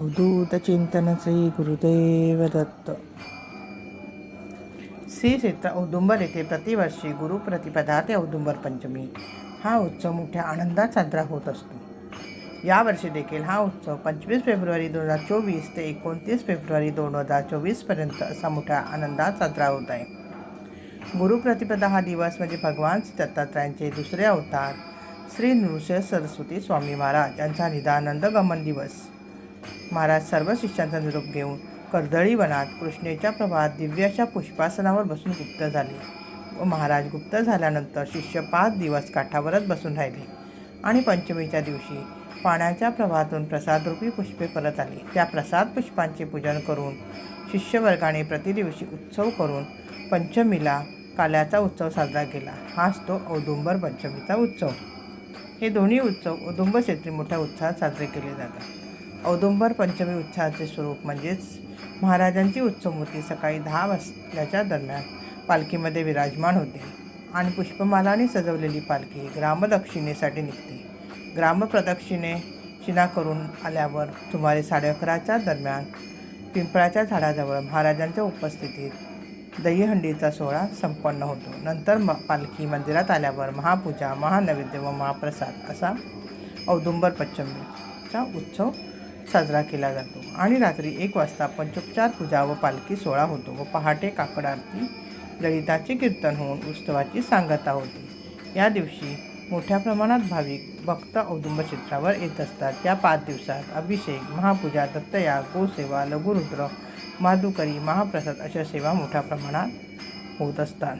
अवधूत चिंतन श्री गुरुदेव दत्त श्री क्षेत्र औदुंबर येथे प्रतिवर्षी गुरुप्रतिपदा ते औदुंबर पंचमी हा उत्सव मोठ्या आनंदात साजरा होत असतो. यावर्षी देखील हा उत्सव पंचवीस फेब्रुवारी दोन हजार चोवीस ते एकोणतीस फेब्रुवारी दोन हजार चोवीसपर्यंत असा मोठ्या आनंदात साजरा होत आहे. गुरुप्रतिपदा हा दिवस म्हणजे भगवान श्री दत्तात्रयांचे दुसरे अवतार श्री नृसिंह सरस्वती स्वामी महाराज यांचा निदानंद गमन दिवस. महाराज सर्व शिष्यांचा निरोप घेऊन कर्दळी वनात कृष्णेच्या प्रभात दिव्याच्या पुष्पासनावर बसून गुप्त झाले व महाराज गुप्त झाल्यानंतर शिष्य पाच दिवस काठावरच बसून राहिले. आणि पंचमीच्या दिवशी पाण्याच्या प्रवाहातून प्रसादरूपी पुष्पे परत आली. त्या प्रसाद पुष्पांचे पूजन करून शिष्यवर्गाने प्रतिदिवशी उत्सव करून पंचमीला काल्याचा उत्सव साजरा केला. हाच तो औदुंबर पंचमीचा उत्सव. हे दोन्ही उत्सव औदुंबर क्षेत्री मोठ्या उत्साहात साजरे केले जातात. औदुंबर पंचमी उत्साहाचे स्वरूप म्हणजेच महाराजांची उत्सवमूर्ती सकाळी दहा वाजल्याच्या दरम्यान पालखीमध्ये विराजमान होते आणि पुष्पमालाने सजवलेली पालखी ग्रामदक्षिणेसाठी निघते. ग्रामप्रदक्षिणे शिना करून आल्यावर सुमारे साडे अकराच्या दरम्यान पिंपळाच्या झाडाजवळ महाराजांच्या उपस्थितीत दहीहंडीचा सोहळा संपन्न होतो. नंतर म पालखी मंदिरात आल्यावर महापूजा महानैवेद्य व महाप्रसाद असा औदुंबर पंचमीचा उत्सव साजरा केला जातो. आणि रात्री एक वाजता पंचोपचार पूजा व पालखी सोहळा होतो व पहाटे काकड आरती ललिताचे कीर्तन होऊन उत्सवाची सांगता होते. या दिवशी मोठ्या प्रमाणात भाविक भक्त औदुंब क्षेत्रावर येत असतात. या पाच दिवसात अभिषेक महापूजा दत्तया गोसेवा लघुरुद्र माधुकरी महाप्रसाद अशा सेवा मोठ्या प्रमाणात होत असतात.